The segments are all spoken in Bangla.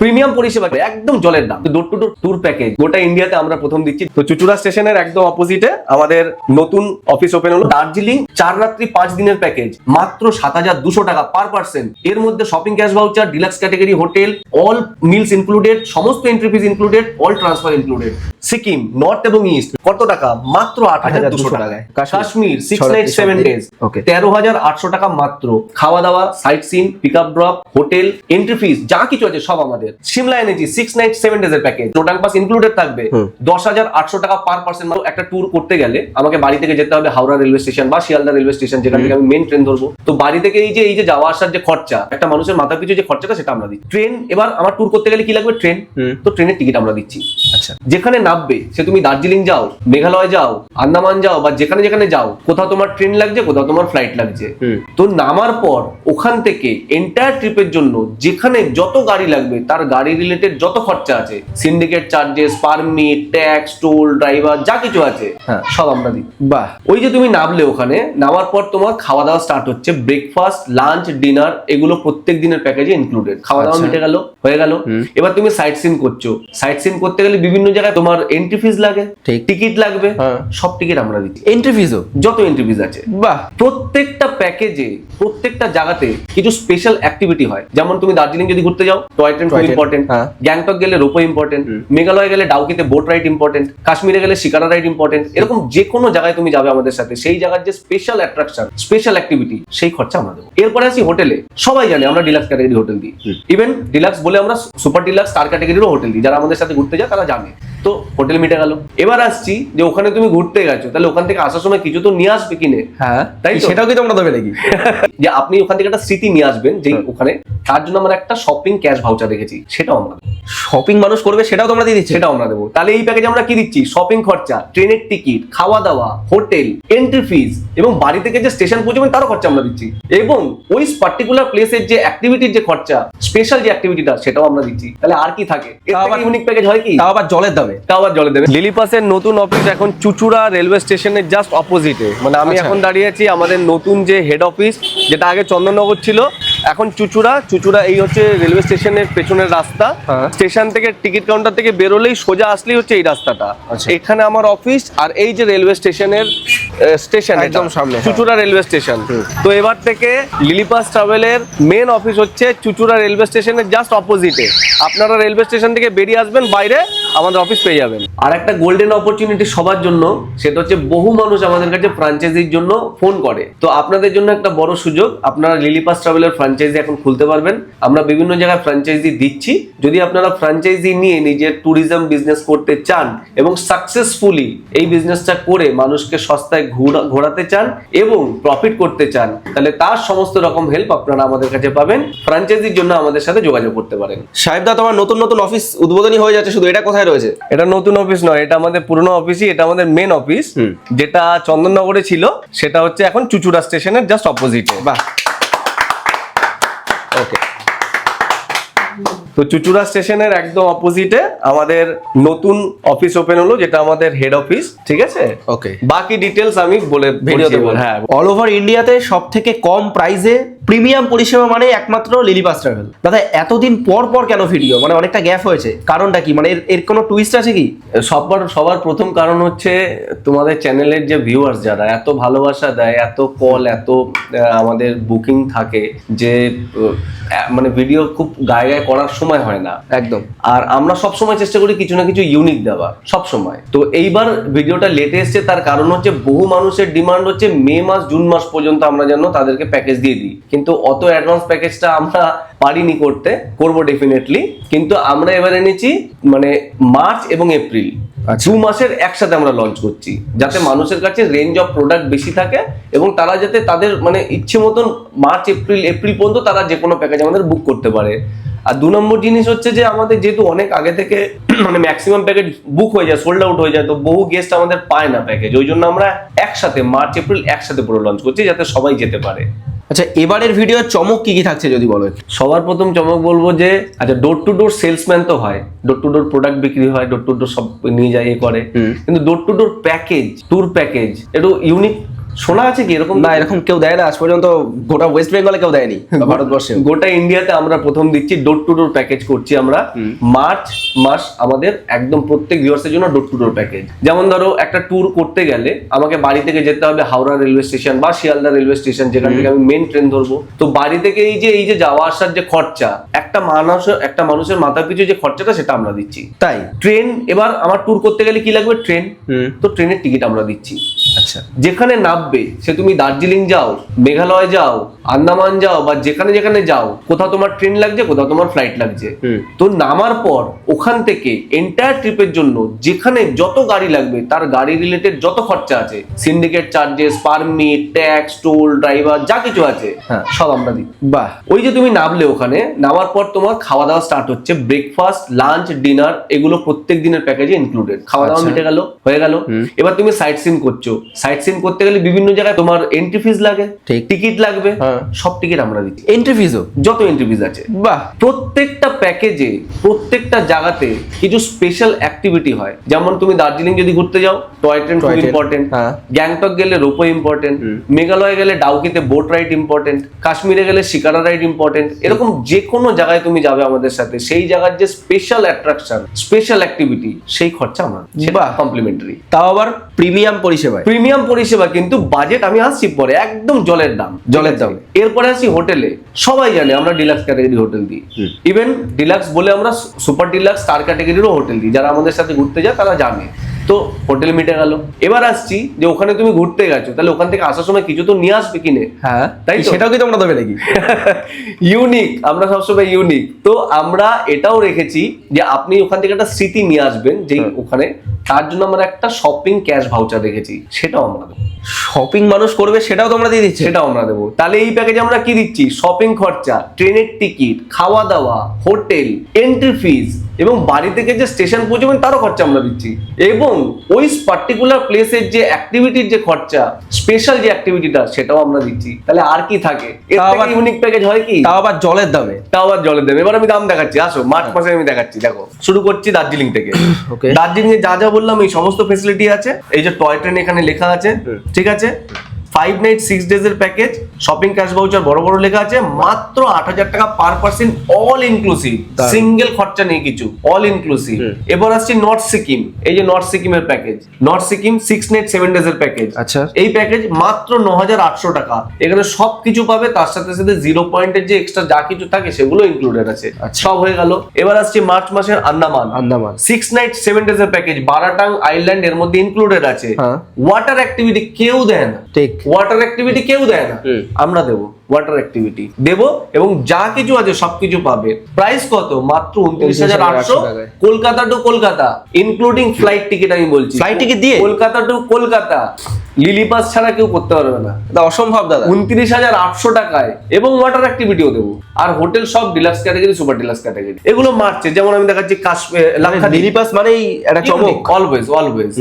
প্রিমিয়াম পরিষেবা একদম জলের দাম। Door to door tour package গোটা ইন্ডিয়াতে আমরা প্রথম দিচ্ছি। তো চুচুড়া স্টেশনের একদম অপোজিটে আমাদের নতুন অফিস ওপেন হলো। দার্জিলিং চার রাত্রি পাঁচ দিনের প্যাকেজ মাত্র সাত হাজার দুশো টাকা পার পার্সন এর মধ্যে shopping cash voucher deluxe category hotel all meals included সমস্ত entry fees included all transfer included Sikkim north এবং ইস্ট কত টাকা? মাত্র আট হাজার দুশো 8,200 টাকায়। Kashmir six night seven days তেরো হাজার আটশো টাকা মাত্র। খাওয়া দাওয়া sight seen pick up drop hotel entry fees যা কিছু আছে সব আমাদের। সিমলা এনেছি সিক্স নাইট সেভেন ডেজ এর প্যাকেজ টোটাল পাস ইনক্লুডেড থাকবে দশ হাজার আটশো টাকা পার পার্সন একটা ট্যুর করতে গেলে আমাকে বাড়ি থেকে যেতে হবে হাওড়া রেলওয়ে স্টেশন বা শিয়ালদা রেলওয়ে স্টেশন যেখান থেকে আমি মেন ট্রেন ধরবো। তো বাড়ি থেকে এই যে এই যে যাওয়া আসার যে খরচা একটা মানুষের মাথা পিছু যে খরচাটা সেটা আমরা দিচ্ছি। ট্রেন এবার আমার ট্যুর করতে গেলে কি লাগবে? ট্রেন তো ট্রেনের টিকিট আমরা দিচ্ছি। আচ্ছা। যেখানে নামবে সে তুমি দার্জিলিং যাও মেঘালয় যাও আন্দামান যাও বা যেখানে যেখানে যাও কোথাও তোমার ট্রেন লাগছে কোথাও তোমার ফ্লাইট লাগছে। তো নামার পর ওখান থেকে এন্টায়ার ট্রিপের জন্য যেখানে যত গাড়ি লাগবে তার গাড়ি রিলেটেড যত খরচা আছে syndicate charges permit tax toll driver যা কিছু আছে হ্যাঁ। সব আমরা দিই। বাহ। ওই যে তুমি নামলে ওখানে নামার পর তোমার খাওয়া দাওয়া স্টার্ট হচ্ছে ব্রেকফাস্ট লাঞ্চ ডিনার এগুলো প্রত্যেক দিনের প্যাকেজে ইনক্লুডেড খাওয়া দাওয়া। মিটে গেল হয়ে গেল। এবার তুমি সাইট সিন করছ। সাইট সিন করতে গেলে বিভিন্ন জায়গায় তোমার এন্ট্রি ফিজ লাগে ঠিক। টিকিট লাগবে হ্যাঁ। সব টিকিট আমরা দিচ্ছি। এন্ট্রি ফিজও যত এন্ট্রি ফিজ আছে। বাহ। প্রত্যেকটা প্যাকেজে প্রত্যেকটা জায়গাতে কিছু স্পেশাল অ্যাক্টিভিটি হয়। যেমন তুমি দার্জিলিং যদি ঘুরতে যাও টয় ট্রেন খুব ইম্পর্টেন্ট। গ্যাংটক গেলে রোপো ইম্পর্টেন্ট মেঘালয় গেলে ডাউকিতে বোট রাইড ইম্পর্টেন্ট কাশ্মীরে গেলে শিকারা রাইড ইম্পর্টেন্ট এরকম যে কোনো জায়গায় তুমি যাবে আমাদের সাথে সেই জায়গার যে স্পেশাল অ্যাট্রাকশন স্পেশাল অ্যাক্টিভিটি সেই খরচা আমরা দেবো। এরপরে আসি হোটেলে। সবাই জানে আমরা ডিলাক্স ক্যাটাগরি হোটেল দিই। ইভেন ডিলাক্স বলে আমরা সুপার ডিলাক্স স্টার ক্যাটাগরিরও হোটেল দিই। যারা আমাদের সাথে ঘুরতে যায় তারা জানে। তো হোটেল মিটে গেল। এবার আসছি যে ওখানে তুমি ঘুরতে গেছো। তাহলে ওখান থেকে আসার সময় কিছু তো নিয়ে আসবে কিনে। হ্যাঁ তাই সেটাও কি তোমরা দেবে নাকি? যে আপনি ওখান থেকে একটা স্মৃতি নিয়ে আসবেন যে ওখানে তার জন্য আমরা একটা শপিং ক্যাশ ভাউচার রেখেছি। সেটাও আমরা শপিং মানুষ করবে সেটাও তোমরা দিয়ে দিচ্ছি? সেটাও আমরা দেবো। তাহলে এই প্যাকেজে আমরা কি দিচ্ছি? শপিং খরচা ট্রেনের টিকিট খাওয়া দাওয়া হোটেল এন্ট্রি ফিজ এবং বাড়ি থেকে যে স্টেশন পৌঁছবেন তারও খরচা আমরা দিচ্ছি। এবং ওই পার্টিকুলার প্লেসের যে অ্যাক্টিভিটির যে খরচা স্পেশাল যে অ্যাক্টিভিটিটা সেটাও আমরা দিচ্ছি। তাহলে আর কি থাকে? ইউনিক প্যাকেজ হয় কি? তাও আবার জলের দামে। তাও আবার জলে দেবে। লিলিপাসের নতুন অফিস এখন চুচুড়া রেলওয়ে স্টেশনের জাস্ট অপোজিটে মানে আমি আচ্ছা। এখন দাঁড়িয়ে আছি আমাদের নতুন যে হেড অফিস যেটা আগে চন্দননগর ছিল এখন চুচুড়া চুচুড়া এই হচ্ছে রেলওয়ে স্টেশনের পেছনের রাস্তা। হ্যাঁ। স্টেশন থেকে টিকিট কাউন্টার থেকে বেরোলেই সোজা আসলেই হচ্ছে এই রাস্তাটা। আচ্ছা। এখানে আমার অফিস আর এই যে রেলওয়ে স্টেশনের স্টেশন একদম সামনে, হ্যাঁ। চুচুড়া রেলওয়ে স্টেশন তো এবার থেকে লিলিপাস ট্রাভেলের মেন অফিস হচ্ছে চুচুড়া রেলওয়ে স্টেশনের জাস্ট অপোজিটে আপনারা রেলওয়ে স্টেশন থেকে বেরিয়ে আসবেন বাইরে আমাদের অফিস পেয়ে যাবেন। আর একটা গোল্ডেন অপরচুনিটি সবার জন্য সেটা হচ্ছে বহু মানুষ আমাদের কাছে ফ্রাঞ্চাইজির জন্য ফোন করে। তো আপনাদের জন্য একটা বড় সুযোগ আপনারা লিলিপাস ট্রাভেলের ফ্র্যাঞ্চাইজি এখন খুলতে পারবেন। আমরা বিভিন্ন জায়গায় ফ্র্যাঞ্চাইজি দিচ্ছি। যদি আপনারা ফ্র্যাঞ্চাইজি নিয়ে নিজের ট্যুরিজম বিজনেস করতে চান এবং সাকসেসফুলি এই বিজনেসটা করে মানুষকে সস্তায় ঘোরা- ঘোরাতে চান এবং প্রফিট করতে চান তাহলে তার সমস্ত রকম হেল্প আপনারা আমাদের কাছে পাবেন। ফ্র্যাঞ্চাইজির জন্য আমাদের সাথে যোগাযোগ করতে পারেন। সাহেব দা তোমার নতুন নতুন অফিস উদ্বোধনী হয়ে যাচ্ছে। শুধু এটা কোথায় রয়েছে? এটা নতুন অফিস নয় এটা আমাদের পুরনো অফিসই এটা আমাদের মেন অফিস যেটা চন্দননগরে ছিল সেটা হচ্ছে এখন চুচুড়া স্টেশনের জাস্ট অপোজিটে বাহ। তো চুচুড়া স্টেশনের একদম অপোজিটে আমাদের নতুন অফিস ওপেন হলো যেটা আমাদের হেড অফিস ঠিক আছে? ওকে বাকি ডিটেলস আমি বলে ভিডিওতে হ্যাঁ। অল ওভার ইন্ডিয়াতে সব থেকে কম প্রাইসে প্রিমিয়াম পরিষেবা মানে একমাত্র লিলিপাস ট্রাভেল দাদা এতদিন পর পর কেন ভিডিও? মানে অনেকটা গ্যাপ হয়েছে। কারণটা কি? মানে এর এর কোনো টুইস্ট আছে কি? সবার সবার প্রথম কারণ হচ্ছে তোমাদের চ্যানেলের যে ভিউয়ার্স যারা এত ভালোবাসা দেয় এত কল এত আমাদের বুকিং থাকে যে মানে ভিডিও খুব গায়ে গায়ে করার সময় হয় না। একদম। আর আমরা সব সময় চেষ্টা করি কিছু না কিছু ইউনিক দেওয়ার সব সময় তো এইবার ভিডিওটা লেটে এসছে তার কারণ হচ্ছে বহু মানুষের ডিমান্ড হচ্ছে মে মাস জুন মাস পর্যন্ত আমরা যেন তাদেরকে প্যাকেজ দিয়ে দিই। কিন্তু অত অ্যাডভান্স প্যাকেজটা আমরা পারিনি করতে করব ডেফিনেটলি কিন্তু আমরা এবার এনেছি মানে মার্চ এবং এপ্রিল। আচ্ছা। দু মাসের একসাথে আমরা লঞ্চ করছি যাতে মানুষের কাছে রেঞ্জ অফ প্রোডাক্ট বেশি থাকে এবং তারা যাতে তাদের মানে ইচ্ছে মতন মার্চ এপ্রিল এপ্রিল পর্যন্ত তারা যে কোনো প্যাকেজ আমাদের বুক করতে পারে। আর দু নম্বর জিনিস হচ্ছে যে আমাদের যেহেতু অনেক আগে থেকে মানে ম্যাক্সিমাম প্যাকেজ বুক হয়ে যায় সোল্ড আউট হয়ে যায় তো বহু গেস্ট আমাদের পায় না প্যাকেজ ওই জন্য আমরা একসাথে মার্চ এপ্রিল একসাথে পুরো লঞ্চ করছি যাতে সবাই যেতে পারে। আচ্ছা এবারের ভিডিও চমক কি কি থাকছে যদি বলো সবার প্রথম চমক বলব যে আচ্ছা ডোর টু ডোর সেলসম্যান তো হয়। ডোর টু ডোর প্রোডাক্ট বিক্রি হয় ডোর টু ডোর সব নিয়ে যায় এ করে। কিন্তু door to door package tour package একটু ইউনিক শোনা আছে কি এরকম? না এরকম কেউ দেয় না। আজ পর্যন্ত গোটা ওয়েস্ট বেঙ্গলে কেউ দেয়নি ভারতবর্ষে গোটা ইন্ডিয়াতে আমরা প্রথম দিচ্ছি ডোর টু ডোর প্যাকেজ করছি আমরা। মার্চ মাস আমাদের একদম প্রত্যেক ভিউয়ার্সের জন্য ডোর টু ডোর প্যাকেজ যেমন ধরো একটা ট্যুর করতে গেলে আমাকে বাড়ি থেকে যেতে হবে হাওড়া রেলওয়ে স্টেশন বা শিয়ালদা রেলওয়ে স্টেশন যেখান থেকে আমি মেন ট্রেন ধরবো। তো বাড়ি থেকে এই যে এই যে যাওয়া আসার যে খরচা একটা মানুষ একটা মানুষের মাথা পিছু যে খরচাটা সেটা আমরা দিচ্ছি। তাই? ট্রেন এবার আমার ট্যুর করতে গেলে কি লাগবে? ট্রেন তো ট্রেনের টিকিট আমরা দিচ্ছি। আচ্ছা। যেখানে নামবে সে তুমি দার্জিলিং যাও মেঘালয় যাও আন্দামান যাও বা যেখানে যেখানে যাও কোথাও তোমার ট্রেন লাগছে কোথাও তোমার ফ্লাইট লাগছে তো নামার পর ওখান থেকে এন্টায়ার ট্রিপের জন্য যেখানে যত গাড়ি লাগবে তার গাড়ি রিলেটেড যত খরচা আছে syndicate charges permit tax toll driver যা কিছু আছে হ্যাঁ। সব আমরা দিই বাহ ওই যে তুমি নামলে ওখানে নামার পর তোমার খাওয়া দাওয়া স্টার্ট হচ্ছে ব্রেকফাস্ট লাঞ্চ ডিনার এগুলো প্রত্যেক দিনের প্যাকেজে ইনক্লুডেড খাওয়া দাওয়া। মিটে গেল হয়ে গেল এবার তুমি সাইট সিন করছ সাইট সিন করতে গেলে বিভিন্ন জায়গায় তোমার এন্ট্রি ফিজ লাগে। টিকিট লাগবে হ্যাঁ। সব টিকিট আমরা দিচ্ছি। এন্ট্রি ফিজও যত এন্ট্রি ফিস আছে। বাহ। প্রত্যেকটা প্যাকেজে প্রত্যেকটা জায়গাতে কিছু স্পেশাল অ্যাক্টিভিটি হয়। যেমন তুমি দার্জিলিং যদি ঘুরতে যাও টয় ট্রেন খুব ইম্পর্টেন্ট। গ্যাংটক গেলে রোপো ইম্পর্টেন্ট মেঘালয় গেলে ডাউকিতে বোট রাইড ইম্পর্টেন্ট কাশ্মীরে গেলে শিকারা রাইড ইম্পর্টেন্ট এরকম যে কোনো জায়গায় তুমি যাবে আমাদের সাথে সেই জায়গার যে স্পেশাল অ্যাট্রাকশন স্পেশাল অ্যাক্টিভিটি সেই খরচা আমার। সেটা। কমপ্লিমেন্টারি তাও আবার প্রিমিয়াম পরিষেবা প্রিমিয়াম পরিষেবা কিন্তু বাজেট আমি আসছি পরে একদম জলের দাম। জলের দাম। এরপরে আসি হোটেলে। সবাই জানে আমরা ডিলাক্স ক্যাটাগরি হোটেল দিই। ইভেন ডিলাক্স বলে আমরা সুপার ডিলাক্স স্টার ক্যাটাগরিরও হোটেল দিই। যারা আমাদের সাথে ঘুরতে যায় তারা জানে। তো হোটেল মিটে গেল। এবার আসছি যে ওখানে তুমি ঘুরতে গেছো। তাহলে ওখান থেকে আসার সময় কিছু তো নিয়ে আসবে কিনে। হ্যাঁ তাই তো? সেটাও কি তোমরা দেবে নাকি? ইউনিক আমরা সবসময় ইউনিক তো আমরা এটাও রেখেছি যে আপনি ওখান থেকে একটা স্মৃতি নিয়ে আসবেন যে ওখানে তার জন্য আমরা একটা শপিং ক্যাশ ভাউচার রেখেছি। সেটাও আমরা দেবো। শপিং মানুষ করবে সেটাও তোমরা দিয়ে দিচ্ছি? সেটাও আমরা দেবো। তাহলে এই প্যাকেজে আমরা কি দিচ্ছি? শপিং খরচা ট্রেনের টিকিট খাওয়া দাওয়া হোটেল এন্ট্রি ফিজ এবং বাড়ি থেকে যে স্টেশন পৌঁছবেন তারও খরচা আমরা দিচ্ছি। এবং ওই পার্টিকুলার প্লেসের যে অ্যাক্টিভিটির যে খরচা স্পেশাল যে অ্যাক্টিভিটিটা সেটাও আমরা দিচ্ছি। তাহলে আর কি থাকে? ইউনিক প্যাকেজ হয় কি? তাও আবার জলের দামে। তাও আবার জলের দেবে এবার আমি দাম দেখাচ্ছি আসো মার্চ মাসে আমি দেখাচ্ছি দেখো। শুরু করছি দার্জিলিং থেকে. দার্জিলিং এ যা যা বললাম এই সমস্ত ফেসিলিটি আছে। এই যে টয় ট্রেন এখানে লেখা আছে ঠিক আছে? ফাইভ নাইট সিক্স ডেজ এর প্যাকেজ শপিং ক্যাশ ভাউচার বড় বড় লেখা আছে মাত্র আট হাজার টাকা per person all inclusive single খরচা নেই কিছু অল ইনক্লুসিভ এবার আসছি নর্থ সিকিম এই যে নর্থ সিকিমের package north Sikkim six night seven days এর প্যাকেজ আচ্ছা। এই প্যাকেজ মাত্র ন হাজার আটশো টাকা। এখানে সব কিছু পাবে তার সাথে সাথে জিরো পয়েন্টের যে এক্সট্রা যা কিছু থাকে সেগুলো ইনক্লুডেড আছে। আচ্ছা। সব হয়ে গেল। এবার আসছি মার্চ মাসের Andaman. Andaman. Six night seven days এর প্যাকেজ বারাটাং আইল্যান্ড এর মধ্যে ইনক্লুডেড আছে। ওয়াটার অ্যাক্টিভিটি কেউ দেয় না। ঠিক। ওয়াটার অ্যাক্টিভিটি কেউ দেয় না হুম। আমরা দেবো ওয়াটার অ্যাক্টিভিটি দেবো এবং যা কিছু আছে সবকিছু পাবে। প্রাইস কত? মাত্র উনত্রিশ হাজার আটশো Kolkata to Kolkata including flight ticket আমি বলছি। Flight ticket দিয়ে? কলকাতা টু কলকাতা। লিলি পাস ছাড়া কেউ করতে পারবে না। এটা অসম্ভব দাদা। উনত্রিশ হাজার আটশো টাকায় এবং ওয়াটার অ্যাক্টিভিটিও দেবো। আর হোটেল সব deluxe category super deluxe category এগুলো মারছে যেমন আমি দেখাচ্ছি লিলিপাস মানেই একটা চমক। Always always.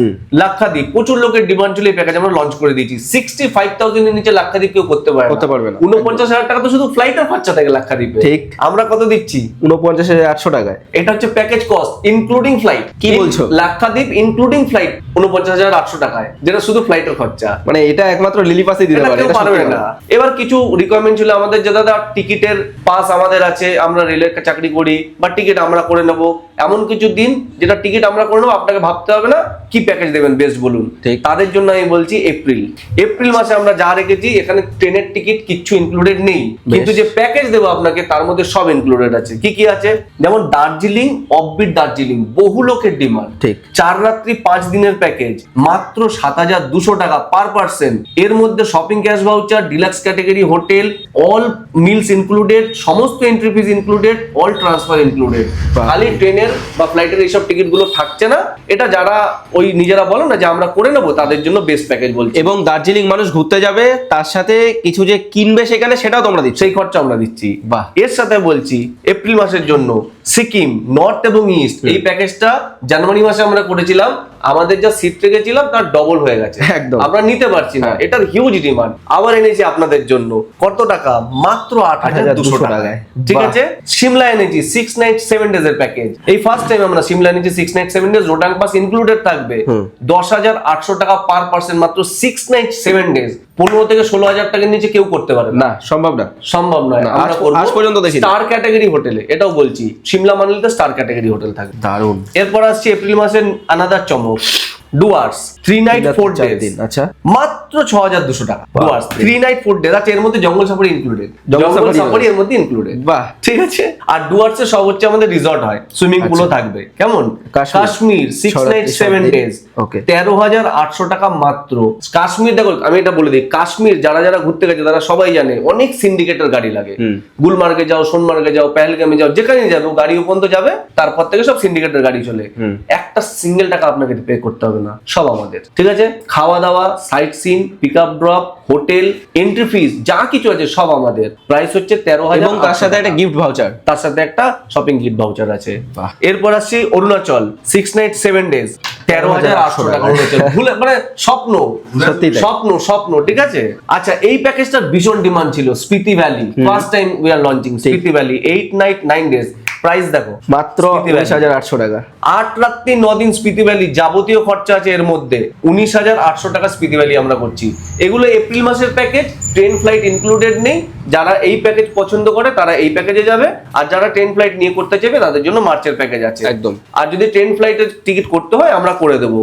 লাক্ষাদ্বীপ প্রচুর লোকের ডিমান্ড এই প্যাকেজ আমরা লঞ্চ করে দিয়েছি। সিক্সটি ফাইভ থাউজেন্ড এর নিচে লাক্ষাদ্বীপ কেউ করতে পারে করতে পারবে না। উনপঞ্চাশ হাজার টাকা তো শুধু ফ্লাইটের খরচা থাকে লাক্ষাদ্বীপে ঠিক। আমরা কত দিচ্ছি? উনপঞ্চাশ হাজার আটশো টাকায়। এটা হচ্ছে প্যাকেজ কস্ট ইনক্লুডিং ফ্লাইট কি বলছো? লাক্ষাদ্বীপ ইনক্লুডিং ফ্লাইট উনপঞ্চাশ হাজার আটশো টাকায় যেটা শুধু ফ্লাইটের খরচা। মানে এটা একমাত্র লিলিপাসই দিতে পারে পারবে না। এবার কিছু রিকোয়ারমেন্ট ছিল আমাদের যে দাদা টিকিটের পাস আমাদের আছে আমরা রেলের চাকরি করি বা টিকিট আমরা করে নেব। এমন কিছু দিন যেটা টিকিট আমরা করে নেব আপনাকে ভাবতে হবে না কি প্যাকেজ দেবেন বেস্ট বলুন। ঠিক। তাদের জন্য আমি বলছি এপ্রিল এপ্রিল মাসে আমরা যা রেখেছি এখানে ট্রেনের টিকিট কিচ্ছু ইনক্লুডেড নেই। কিন্তু যে প্যাকেজ দেবো আপনাকে তার মধ্যে সব ইনক্লুডেড আছে। কি কি আছে? যেমন দার্জিলিং অফবিট দার্জিলিং বহু লোকের ডিমান্ড ঠিক। চার রাত্রি পাঁচ দিনের প্যাকেজ মাত্র সাত হাজার দুশো টাকা পার পার্সেন্ট এর মধ্যে shopping cash voucher deluxe category hotel all meals included সমস্ত entry fees included all transfer included. খালি ট্রেনের বা ফ্লাইটের এইসব টিকিটগুলো থাকছে না। এটা যারা ওই নিজেরা বলো না যে আমরা করে নেব তাদের জন্য বেস্ট প্যাকেজ বলছি। এবং দার্জিলিং মানুষ ঘুরতে যাবে তার সাথে কিছু যে কিনবে সেখানে সেটাও তোমরা দিচ্ছ। সেই খরচা আমরা দিচ্ছি। বাহ। এর সাথে বলছি এপ্রিল মাসের জন্য সিকিম নর্থ এবং ইস্ট এই প্যাকেজটা জানুয়ারি মাসে আমরা করেছিলাম। আমাদের যা সিট রেখেছিলাম তার ডবল হয়ে গেছে। একদম। আমরা নিতে পারছি না। হ্যাঁ। এটার হিউজ ডিমান্ড আবার এনেছি আপনাদের জন্য। কত টাকা? মাত্র আট হাজার দুশো 8,200 টাকায় টাকায়। ঠিক আছে? সিমলা এনেছি সিক্স নাইট সেভেন ডেজ এর প্যাকেজ এই ফার্স্ট টাইম আমরা সিমলা এনেছি six night seven days Rohtang pass included থাকবে। দশ হাজার আটশো টাকা পার পার্সেন্ট মাত্র সিক্স নাইট সেভেন ডেজ পনেরো থেকে ষোলো হাজার টাকার নিচে কেউ করতে পারে না। সম্ভব না। সম্ভব নয়। আমরা আজ- পর্যন্ত দেখি স্টার ক্যাটাগরি হোটেলে এটাও বলছি। সিমলা মানালিতে স্টার ক্যাটাগরি হোটেল থাকে। দারুণ এরপর আসছি এপ্রিল মাসের আনাদার চমক। ডুয়ার্স থ্রি নাইট ফোর দিন আচ্ছা। মাত্র ছ হাজার দুশো টাকা। Dooars three night four days এর মধ্যে জঙ্গল সাফারি ইনক্লুডেড জঙ্গল সাফারি এর মধ্যে ইনক্লুডেড বাহ। ঠিক আছে? আর ডুয়ার্সে সব হচ্ছে আমাদের রিসর্ট হয়। সুইমিং পুলও আচ্ছা। থাকবে। কেমন? Kashmir. Six night seven days তেরো হাজার আটশো টাকা মাত্র। কাশ্মীর দেখো আমি এটা বলে দিই। কাশ্মীর যারা যারা ঘুরতে গেছে তারা সবাই জানে অনেক সিন্ডিকেটের গাড়ি লাগে। গুলমার্গে যাও সোনমার্গে যাও পেহেলগামে যাও যেখানে যাবে ও গাড়ি পর্যন্ত যাবে তারপর থেকে সব সিন্ডিকেটের গাড়ি চলে। একটা সিঙ্গেল টাকা আপনাকে পে করতে হবে। না সব আমাদের। ঠিক আছে? খাওয়া দাওয়া sight seen pick up drop hotel entry fees যা কিছু আছে সব আমাদের। প্রাইস হচ্ছে তেরো হাজার এবং তার সাথে একটা গিফট ভাউচার তার সাথে একটা শপিং কিট ভাউচার আছে। এরপর আসছি Arunachal six night seven days তেরো হাজার আটশো টাকা। ভুলে মানে স্বপ্ন স্বপ্ন স্বপ্ন ঠিক আছে? আচ্ছা এই প্যাকেজটার ভীষণ ডিমান্ড ছিল Spiti valley first time we are launching Spiti valley eight night nine days price দেখো মাত্র উনিশ হাজার আটশো টাকা। আট রাত্রি ন দিন স্পিতি ভ্যালি যাবতীয় খরচা আছে এর মধ্যে। উনিশ হাজার আটশো টাকা স্পিতি ভ্যালি আমরা করছি। এগুলো এপ্রিল মাসের প্যাকেজ ট্রেন ফ্লাইট ইনক্লুডেড নেই। যারা এই প্যাকেজ পছন্দ করে তারা এই প্যাকেজে যাবে। আর যারা ট্রেন ফ্লাইট নিয়ে করতে চাইবে তাদের জন্য মার্চের প্যাকেজ আছে। একদম। আর যদি ট্রেন ফ্লাইটের টিকিট করতে হয় আমরা করে দেবো।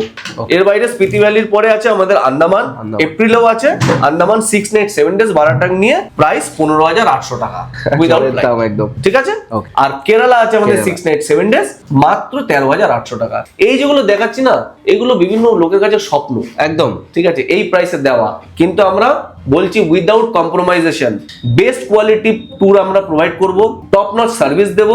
এর বাইরে স্পিতি ভ্যালির পরে আছে আমাদের আন্দামান। এপ্রিলেও আছে। Andaman six night seven days ভাড়াটাং নিয়ে প্রাইস পনেরো হাজার আটশো টাকা। উইদাউট একদম। ঠিক আছে? আর কেরালা আছে আমাদের সিক্স নাইট সেভেন ডেজ মাত্র তেরো হাজার আটশো টাকা। এই যেগুলো দেখাচ্ছি না এগুলো বিভিন্ন লোকের কাছে স্বপ্ন। একদম। ঠিক আছে? এই প্রাইসে দেওয়া। কিন্তু আমরা বলছি without compromisation best quality tour আমরা প্রোভাইড করব টপ নট সার্ভিস দেব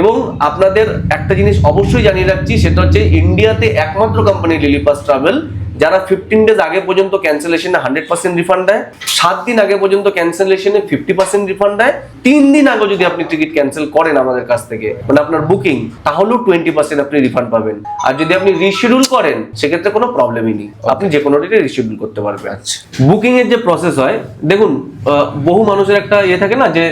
এবং আপনাদের একটা জিনিস অবশ্যই জানিয়ে রাখছি, সেটা হচ্ছে ইন্ডিয়াতে একমাত্র কোম্পানি লিলিপাস ট্রাভেল যারা ফিফটিন ডেজ আগে পর্যন্ত ক্যান্সেলেশনে হান্ড্রেড পার্সেন্ট রিফান্ড দেয় সাত দিন আগে পর্যন্ত ক্যান্সেলেশনে ফিফটি পার্সেন্ট রিফান্ড দেয় তিন দিন আগে যদি আপনি টিকিট ক্যান্সেল করেন আমাদের কাছ থেকে মানে আপনার বুকিং তাহলেও টোয়েন্টি পার্সেন্ট আপনি রিফান্ড পাবেন। আর যদি আপনি রিশিডিউল করেন সেক্ষেত্রে কোনো প্রবলেমই নেই। আপনি যে কোনো ডেটে রিশিডিউল করতে পারবেন। আচ্ছা। বুকিং এর যে প্রসেস হয় দেখুন বহু মানুষের একটা ইয়ে থাকে না যে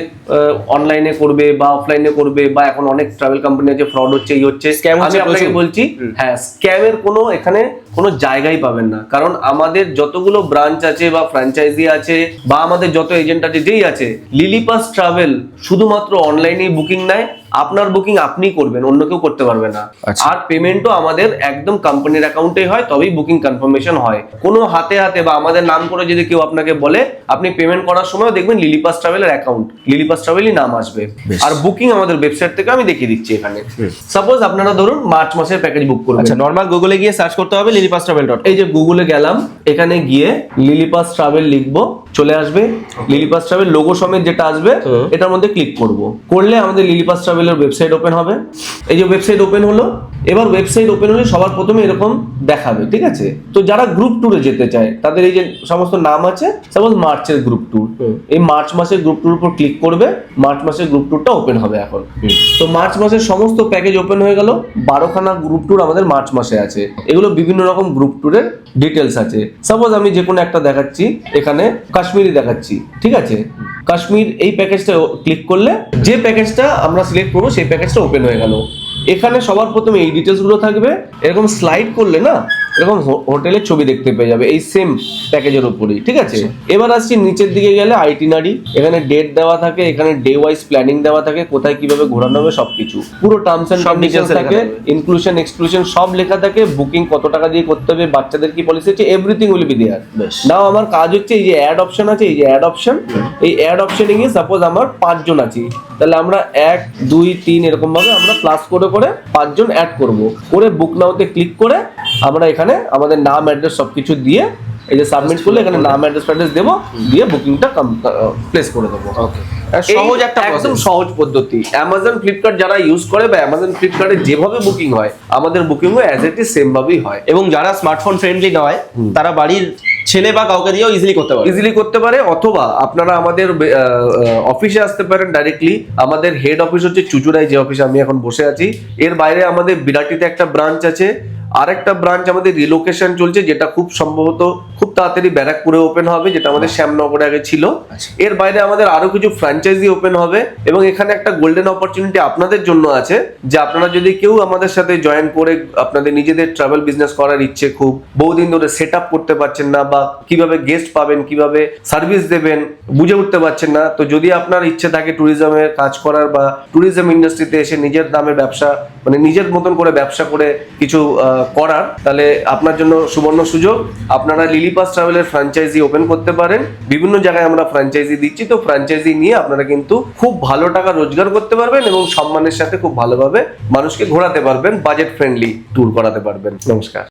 অনলাইনে করবে বা অফলাইনে করবে বা এখন অনেক ট্রাভেল কোম্পানি আছে ফ্রড হচ্ছে এই Scam হচ্ছে আমি আপনাকে বলছি হ্যাঁ স্ক্যামের কোনো এখানে কোনো জায়গাই পাবেন না। কারণ আমাদের যতগুলো ব্রাঞ্চ আছে বা ফ্র্যাঞ্চাইজি আছে বা আমাদের যত এজেন্ট আছে, যেই আছে লিলিপাস ট্রাভেল শুধুমাত্র অনলাইনেই বুকিং নেয়। আপনার বুকিং আপনি করবেন অন্য কেউ করতে পারবে না। আচ্ছা। আর পেমেন্টও আমাদের একদম কোম্পানির অ্যাকাউন্টে হয় তবেই বুকিং কনফার্মেশন হয়। কোনো হাতে হাতে বা আমাদের নাম করে যদি কেউ আপনাকে বলে আপনি পেমেন্ট করার সময় দেখবেন লিলিপাস ট্রাভেলের অ্যাকাউন্ট লিলিপাস ট্রাভেলই নাম আসবে। আর বুকিং আমাদের ওয়েবসাইট থেকে আমি দেখিয়ে দিচ্ছি এখানে। সাপোজ আপনারা ধরুন মার্চ মাসের প্যাকেজ বুক করবেন। আচ্ছা নর্মাল গুগলে গিয়ে সার্চ করতে হবে লিলিপাস ট্রাভেল ডট এই যে গুগলে গেলাম এখানে গিয়ে লিলিপাস ট্রাভেল লিখব চলে আসবে। লিলিপাস ট্রাভেল লোগো সমেত যেটা আসবে এটার মধ্যে ক্লিক করব। করলে আমাদের লিলিপাস ট্রাভেলের ওয়েবসাইট ওপেন হবে। এই যে ওয়েবসাইট ওপেন হলো এবার ওয়েবসাইট ওপেন হলে সবার প্রথমে এরকম দেখাবে ঠিক আছে? তো যারা গ্রুপ ট্যুরে যেতে চায় তাদের এই যে সমস্ত নাম আছে সাপোজ মার্চের গ্রুপ ট্যুর এই মার্চ মাসের গ্রুপ ট্যুর উপর ক্লিক করবে মার্চ মাসের গ্রুপ ট্যুরটা ওপেন হবে এখন। তো মার্চ মাসের সমস্ত প্যাকেজ ওপেন হয়ে গেল বারোখানা গ্রুপ ট্যুর আমাদের মার্চ মাসে আছে। এগুলো বিভিন্ন রকম গ্রুপ ট্যুরের ডিটেলস আছে। সাপোজ আমি যে কোনো একটা দেখাচ্ছি এখানে কাশ্মীরি দেখাচ্ছি ঠিক আছে? কাশ্মীর এই প্যাকেজটা ক্লিক করলে যে প্যাকেজটা আমরা সিলেক্ট করব সেই প্যাকেজটা ওপেন হয়ে গেল। এখানে সবার প্রথমে এই ডিটেলসগুলো থাকবে। এরকম স্লাইড করলে না এরকম হোটেলের ছবি দেখতে পেয়ে যাবে এই সেম প্যাকেজের উপরেই ঠিক আছে? এবার আসছি নিচের দিকে গেলে আইটিনারি এখানে ডেট দেওয়া থাকে এখানে ডে ওয়াইজ প্ল্যানিং দেওয়া থাকে কোথায় কীভাবে ঘোরানো হবে সবকিছু। পুরো টার্মস এন্ড কন্ডিশন থাকে ইনক্লুশন এক্সক্লুশন সব লেখা থাকে বুকিং কত টাকা দিয়ে করতে হবে বাচ্চাদের কি পলিসি আছে everything will be there now আমার কাজ হচ্ছে এই যে অ্যাড অপশন আছে এই যে অ্যাড অপশন এই অ্যাড অপশনে গিয়ে সাপোজ আমার পাঁচজন আছি। তাহলে আমরা এক দুই তিন এরকম ভাবে আমরা প্লাস করে করে পাঁচজন অ্যাড করব। করে বুক নাওতে ক্লিক করে আমরা এখানে আমাদের নাম অ্যাড্রেস সবকিছু দিয়ে এই যে সাবমিট করলে এখানে নাম অ্যাড্রেস ফ্যাড্রেস দেবো দিয়ে বুকিংটা প্লেস করে দেবো। সহজ একটা একদম সহজ পদ্ধতি। অ্যামাজন ফ্লিপকার্ট যারা ইউজ করে বা অ্যামাজন ফ্লিপকার্টে যেভাবে বুকিং হয় আমাদের বুকিং বুকিংও অ্যাজ ইট ইজ সেম ভাবেই হয়। এবং যারা স্মার্টফোন ফ্রেন্ডলি নয় তারা বাড়ির ছেলে বা কাউকে দিয়েও ইজিলি করতে পারে ইজিলি করতে পারে, অথবা আপনারা আমাদের অফিসে আসতে পারেন ডাইরেক্টলি আমাদের হেড অফিস হচ্ছে চুচুড়ায় যে অফিসে আমি এখন বসে আছি। এর বাইরে আমাদের বিরাটিতে একটা ব্রাঞ্চ আছে। আরেকটা ব্রাঞ্চ আমাদের রিলোকেশন চলছে যেটা খুব সম্ভবত খুব তাড়াতাড়ি ব্যারাকপুরে ওপেন হবে যেটা আমাদের শ্যামনগরে আগে ছিল আচ্ছা। এর বাইরে আমাদের আরও কিছু ফ্র্যাঞ্চাইজি ওপেন হবে এবং এখানে একটা গোল্ডেন অপরচুনিটি আপনাদের জন্য আছে যে আপনারা যদি কেউ আমাদের সাথে জয়েন করে আপনাদের নিজেদের ট্রাভেল বিজনেস করার ইচ্ছে খুব বহুদিন ধরে সেট আপ করতে পারছেন না বা কীভাবে গেস্ট পাবেন কীভাবে সার্ভিস দেবেন বুঝে উঠতে পারছেন না তো যদি আপনার ইচ্ছে থাকে ট্যুরিজমের কাজ করার বা ট্যুরিজম ইন্ডাস্ট্রিতে এসে নিজের দামে ব্যবসা মানে নিজের মতন করে ব্যবসা করে কিছু আহ, করার, তাহলে আপনার জন্য সুবর্ণ সুযোগ। আপনারা লিলিপাস ট্রাভেলের ফ্রাঞ্চাইজি ওপেন করতে পারেন। বিভিন্ন জায়গায় আমরা ফ্রাঞ্চাইজি দিচ্ছি, তো ফ্রাঞ্চাইজি নিয়ে আপনারা কিন্তু খুব ভালো টাকা রোজগার করতে পারবেন এবং সম্মানের সাথে খুব ভালোভাবে মানুষকে ঘোরাতে পারবেন বাজেট ফ্রেন্ডলি ট্যুর করাতে পারবেন। নমস্কার।